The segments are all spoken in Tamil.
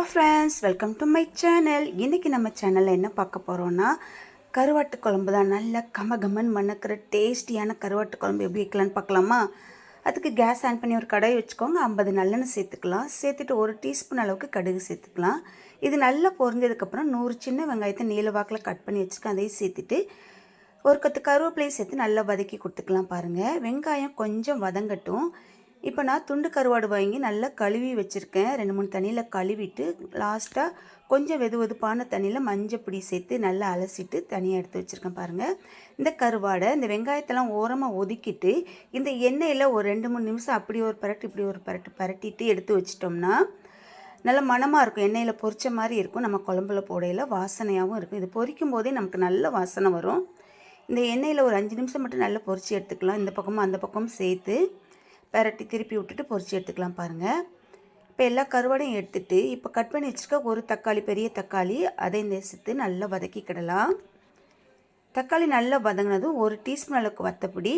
Hello friends welcome to my channel இன்றைக்கி நம்ம சேனலில் என்ன பார்க்க போகிறோன்னா கருவாட்டு குழம்பு தான். நல்ல கமகமன் மணக்கிற டேஸ்டியான கருவாட்டு குழம்பு எப்படி வைக்கலான்னு பார்க்கலாமா? அதுக்கு கேஸ் ஆன் பண்ணி ஒரு கடாய் வச்சுக்கோங்க. ஐம்பது நல்லெண்ணெய் சேர்த்துக்கலாம். சேர்த்துட்டு ஒரு டீஸ்பூன் அளவுக்கு கடுகு சேர்த்துக்கலாம். இது நல்லா பொரிஞ்சதுக்கப்புறம் நூறு சின்ன வெங்காயத்தை நீல வாக்கில் கட் பண்ணி வச்சுருக்கேன் அதையும் சேர்த்துட்டு ஒரு கத்து கருவேப்பிலையும் சேர்த்து நல்லா வதக்கி கொடுத்துக்கலாம் பாருங்கள் வெங்காயம் கொஞ்சம் வதங்கட்டும். இப்போ நான் துண்டு கருவாடு வாங்கி நல்லா கழுவி வச்சுருக்கேன். ரெண்டு மூணு தண்ணியில் கழுவிட்டு லாஸ்ட்டாக கொஞ்சம் வெது வெதுப்பான தண்ணியில் மஞ்சள் பொடி சேர்த்து நல்லா அலசிட்டு தனியாக எடுத்து வச்சுருக்கேன் பாருங்கள் இந்த கருவாடை இந்த வெங்காயத்தெல்லாம் ஓரமாக ஒதுக்கிட்டு இந்த எண்ணெயில் ஒரு ரெண்டு மூணு நிமிஷம் அப்படி ஒரு பரட்டு இப்படி ஒரு பரட்டு பரட்டிட்டு எடுத்து வச்சிட்டோம்னா நல்ல மணமாக இருக்கும். எண்ணெயில் பொரித்த மாதிரி இருக்கும். நம்ம குழம்புல போடையில் வாசனையாகவும் இருக்கும். இது பொரிக்கும் போதே நமக்கு நல்ல வாசனை வரும். இந்த எண்ணெயில் ஒரு அஞ்சு நிமிஷம் மட்டும் நல்லா பொரித்து எடுத்துக்கலாம். இந்த பக்கமும் அந்த பக்கமும் சேர்த்து பெரட்டி திருப்பி விட்டுட்டு பொரிச்சு எடுத்துக்கலாம் பாருங்கள் இப்போ எல்லா கருவாடையும் எடுத்துட்டு இப்போ கட் பண்ணி வச்சுருக்க ஒரு தக்காளி பெரிய தக்காளி அதை நேசித்து சேர்த்து நல்லா வதக்கிக்கிடலாம் தக்காளி நல்லா வதங்கினதும் ஒரு டீஸ்பூன் அளவுக்கு வத்தப்பொடி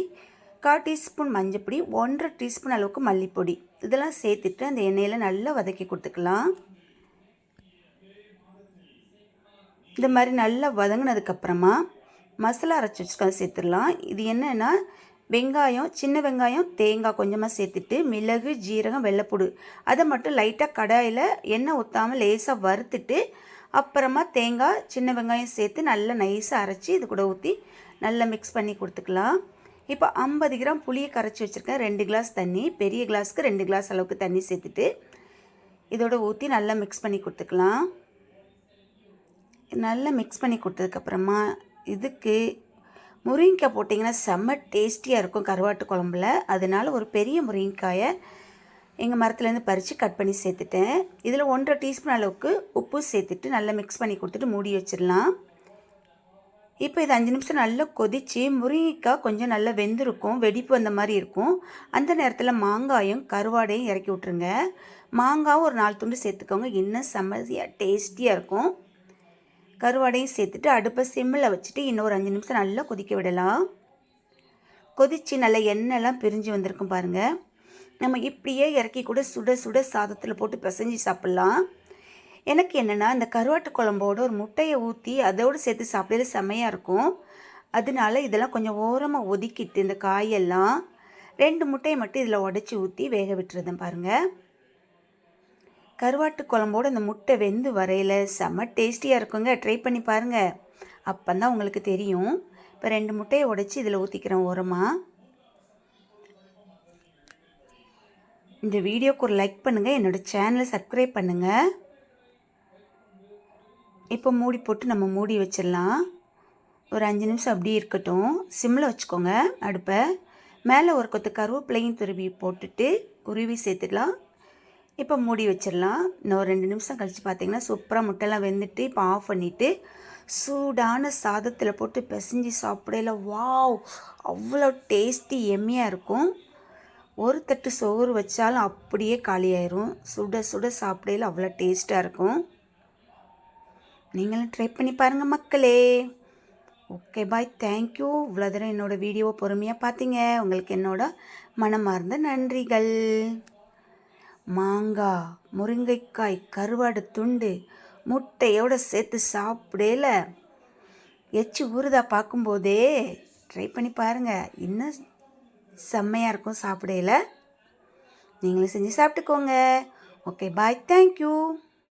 கால் டீஸ்பூன் மஞ்சப்பொடி ஒன்றரை டீஸ்பூன் அளவுக்கு மல்லிப்பொடி. இதெல்லாம் சேர்த்துட்டு அந்த எண்ணெயில் நல்லா வதக்கி கொடுத்துக்கலாம். இந்த மாதிரி நல்லா வதங்கினதுக்கப்புறமா மசாலா அரைச்சி வச்சுக்கலாம் சேர்த்துடலாம். இது என்னென்னா வெங்காயம் சின்ன வெங்காயம் தேங்காய் கொஞ்சமாக சேர்த்துட்டு மிளகு ஜீரகம் வெள்ளைப்பூடு. அதை மட்டும் லைட்டாக கடாயில் எண்ணெய் ஊற்றாமல் லேசாக வறுத்துட்டு அப்புறமா தேங்காய் சின்ன வெங்காயம் சேர்த்து நல்லா நைஸாக அரைச்சி இது கூட ஊற்றி நல்லா மிக்ஸ் பண்ணி கொடுத்துக்கலாம். இப்போ ஐம்பது கிராம் புளியை கரைச்சி வச்சுருக்கேன். ரெண்டு கிளாஸ் தண்ணி பெரிய கிளாஸ்க்கு ரெண்டு கிளாஸ் அளவுக்கு தண்ணி சேர்த்துட்டு இதோட ஊற்றி நல்லா மிக்ஸ் பண்ணி கொடுத்துக்கலாம். நல்லா மிக்ஸ் பண்ணி கொடுத்ததுக்கப்புறமா இதுக்கு முருங்கைக்காய் போட்டிங்கன்னா செம்ம டேஸ்டியாக இருக்கும் கருவாட்டு குழம்புல. அதனால் ஒரு பெரிய முருங்கைக்காயை எங்கள் மரத்துலேருந்து பறித்து கட் பண்ணி சேர்த்துட்டேன். இதில் ஒன்றரை டீஸ்பூன் அளவுக்கு உப்பு சேர்த்துட்டு நல்லா மிக்ஸ் பண்ணி கொடுத்துட்டு மூடி வச்சிடலாம். இப்போ இது அஞ்சு நிமிஷம் நல்லா கொதித்து முருங்கைக்காய் கொஞ்சம் நல்லா வெந்திருக்கும் வெடிப்பு அந்த மாதிரி இருக்கும். அந்த நேரத்தில் மாங்காயும் கருவாடையும் இறக்கி விட்ருங்க மாங்காவும் ஒரு நாலு துண்டு சேர்த்துக்கோங்க. இன்னும் செம்மதியாக டேஸ்டியாக இருக்கும். கருவாடையும் சேர்த்துட்டு அடுப்பை சிம்மில் வச்சுட்டு இன்னொரு அஞ்சு நிமிஷம் நல்லா கொதிக்க விடலாம். கொதித்து நல்லா எண்ணெய்லாம் பிரிஞ்சு வந்திருக்கும் பாருங்கள் நம்ம இப்படியே இறக்கி கூட சுட சுட சாதத்தில் போட்டு பிசைஞ்சு சாப்பிட்லாம். எனக்கு என்னென்னா இந்த கருவாட்டு குழம்போட ஒரு முட்டையை ஊற்றி அதோடு சேர்த்து சாப்பிடல செம்மையாக இருக்கும். அதனால இதெல்லாம் கொஞ்சம் ஓரமாக ஒதுக்கிட்டு இந்த காயெல்லாம் ரெண்டு முட்டையை மட்டும் இதில் உடச்சி ஊற்றி வேக விட்டுருதேன் பாருங்கள் கருவாட்டு குழம்போடு இந்த முட்டை வெந்து வரையில் செம்ம டேஸ்டியாக இருக்குங்க. ட்ரை பண்ணி பாருங்கள் அப்போ தான் உங்களுக்கு தெரியும். இப்போ ரெண்டு முட்டையை உடைச்சி இதில் ஊற்றிக்கிறேன் ஓரமாக இந்த வீடியோக்கு ஒரு லைக் பண்ணுங்கள் என்னோடய சேனலை சப்ஸ்கிரைப் பண்ணுங்கள் இப்போ மூடி போட்டு நம்ம மூடி வச்சிடலாம். ஒரு அஞ்சு நிமிஷம் அப்படியே இருக்கட்டும். சிம்மில் வச்சுக்கோங்க அடுப்பை. மேலே ஒரு கொத்து கருவேப்பிலையும் துருவி போட்டுட்டு உருவி சேர்த்துக்கலாம் இப்போ மூடி வச்சிடலாம். இன்னும் ரெண்டு நிமிஷம் கழித்து பார்த்தீங்கன்னா சூப்பராக முட்டைலாம் வெந்துட்டு இப்போ ஆஃப் பண்ணிவிட்டு சூடான சாதத்தில் போட்டு பிசைஞ்சு சாப்பிடையில வாவ் அவ்வளோ டேஸ்டி எம்மியாக இருக்கும். ஒரு தட்டு சோறு வச்சாலும் அப்படியே காலியாயிரும். சுட சுட சாப்பிடையில அவ்வளோ டேஸ்ட்டாக இருக்கும். நீங்களும் ட்ரை பண்ணி பாருங்கள் மக்களே. ஓகே பாய் தேங்க்யூ இவ்வளோ தூரம் என்னோடய வீடியோவை பொறுமையாக பார்த்தீங்க. உங்களுக்கு என்னோட மனமார்ந்த நன்றிகள். மாங்காய் முருங்கைக்காய் கருவாடு துண்டு முட்டையோடு சேர்த்து சாப்பிடல. எச்சு ஊறுதா பார்க்கும்போதே ட்ரை பண்ணி பாருங்கள் இன்னும் செம்மையாக இருக்கும் சாப்பிடையில நீங்களும் செஞ்சு சாப்பிட்டுக்கோங்க. Okay bye thank you